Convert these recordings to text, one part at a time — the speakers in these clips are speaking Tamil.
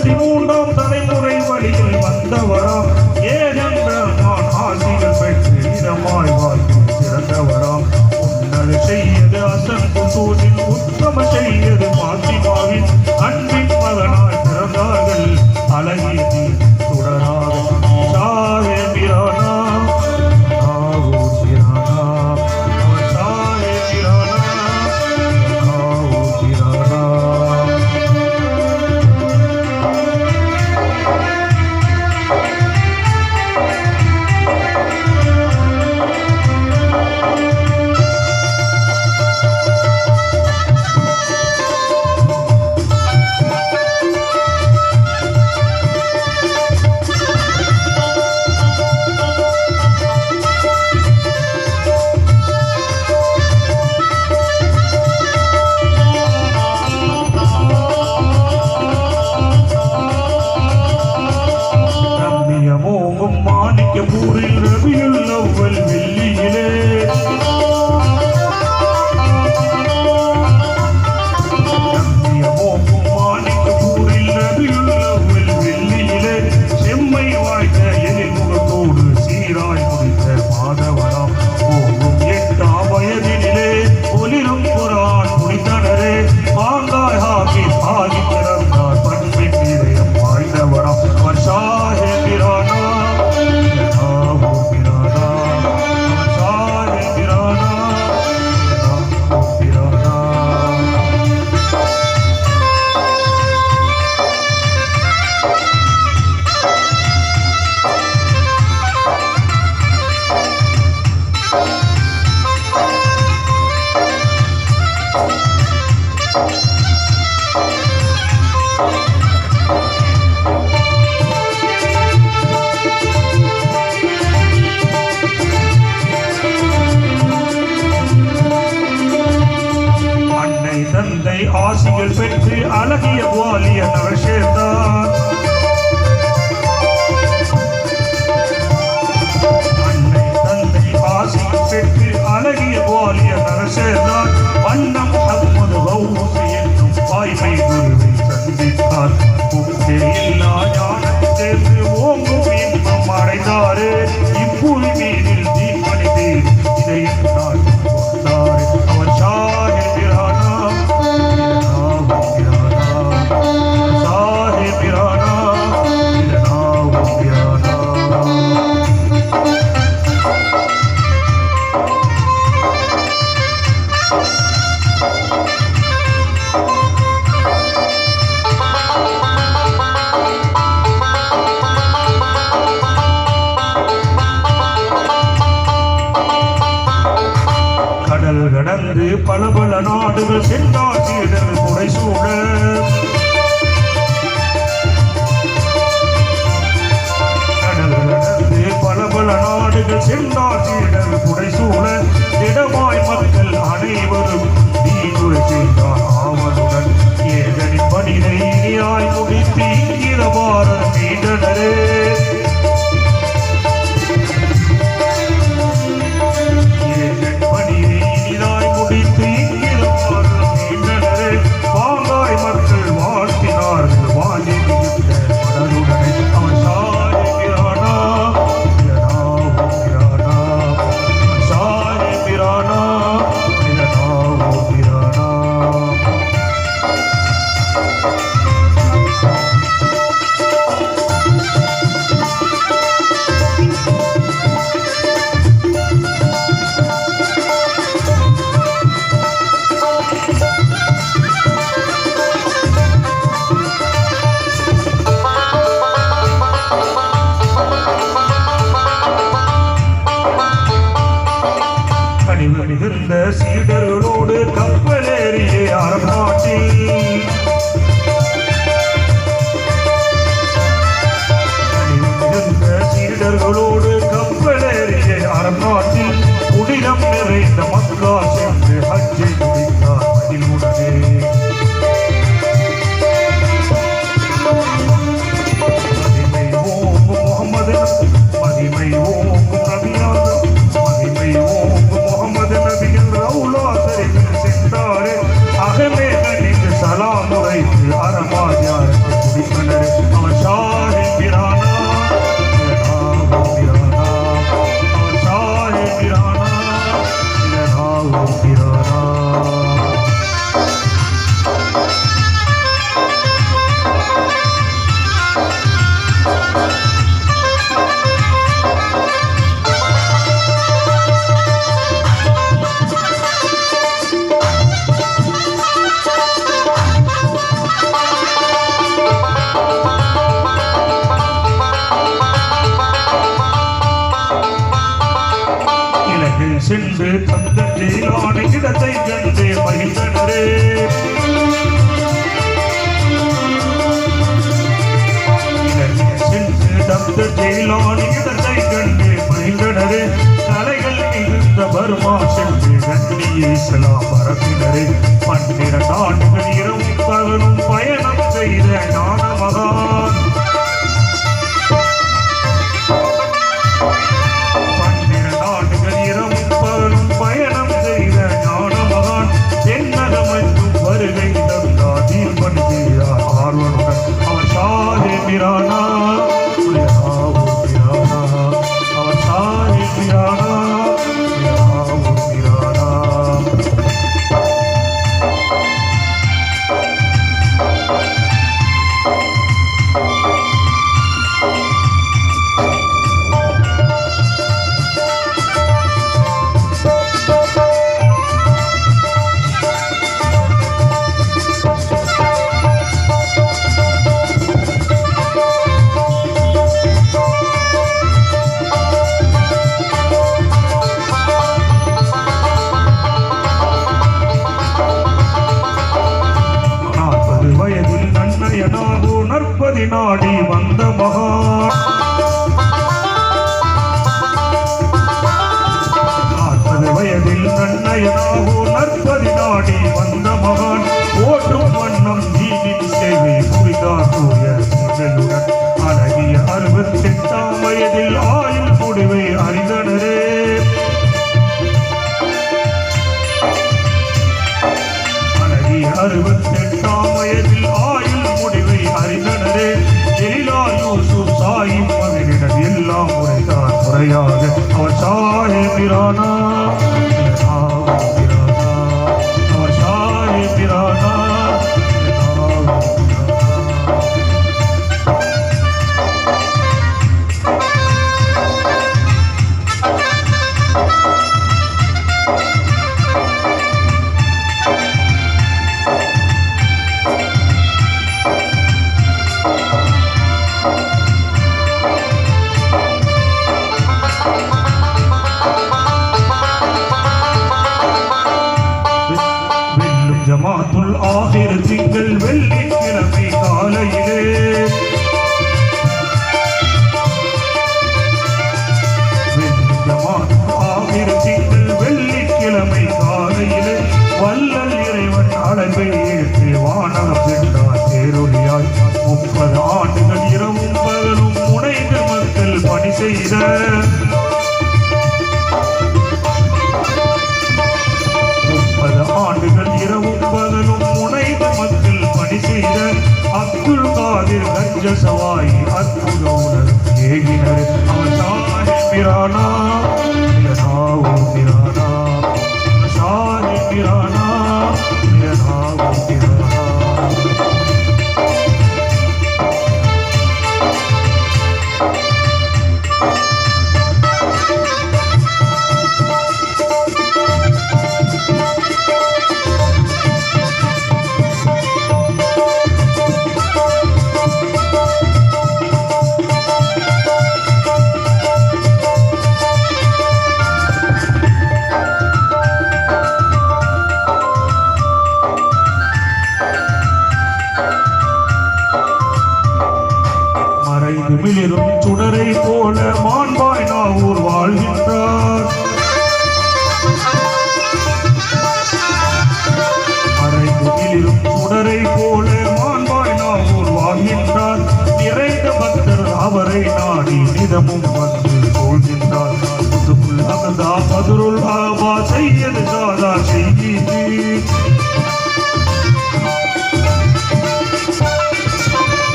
people பல பல நாடுகள் சென்றாட்சியிடல் குறை சூழ. பல பல நாடுகள் சென்றாட்சியிடல் குறை சூழ. திடமான లీడరులు கீதத்தை கண்டு மகிழ்ந்தனரே தந்த ஜெயிலானி இடத்தை கண்டு மகிழ்ந்தனரே தலைகள் மிகுந்த வருமா சென்று நன்றி ஈசலாம் பரப்பினரே. பன்னிரண்டு ஆண்டுகள் இரவும் பகலும் பயணம் செய்த ஞான மகான் યાદ ઓછો હે પીરાના? हाजिर गंज सवाई अद्भुत नर ये ही नर अवसान मेरा नाम கீதமும் வந்து போகின்றாள் புதுக்குள் அகந்தா மதுருள் ஆபா செய்யது சாதா செய்தி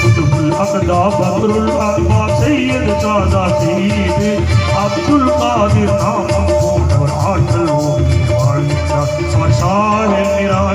புதுக்குள் அகந்தா செய்யது சாதா செய்தி அப்துல் காதிர் நாமம் போன்றவர் ஆற்றல் ஓடி வாழ்கின்றார் என்கிறார்.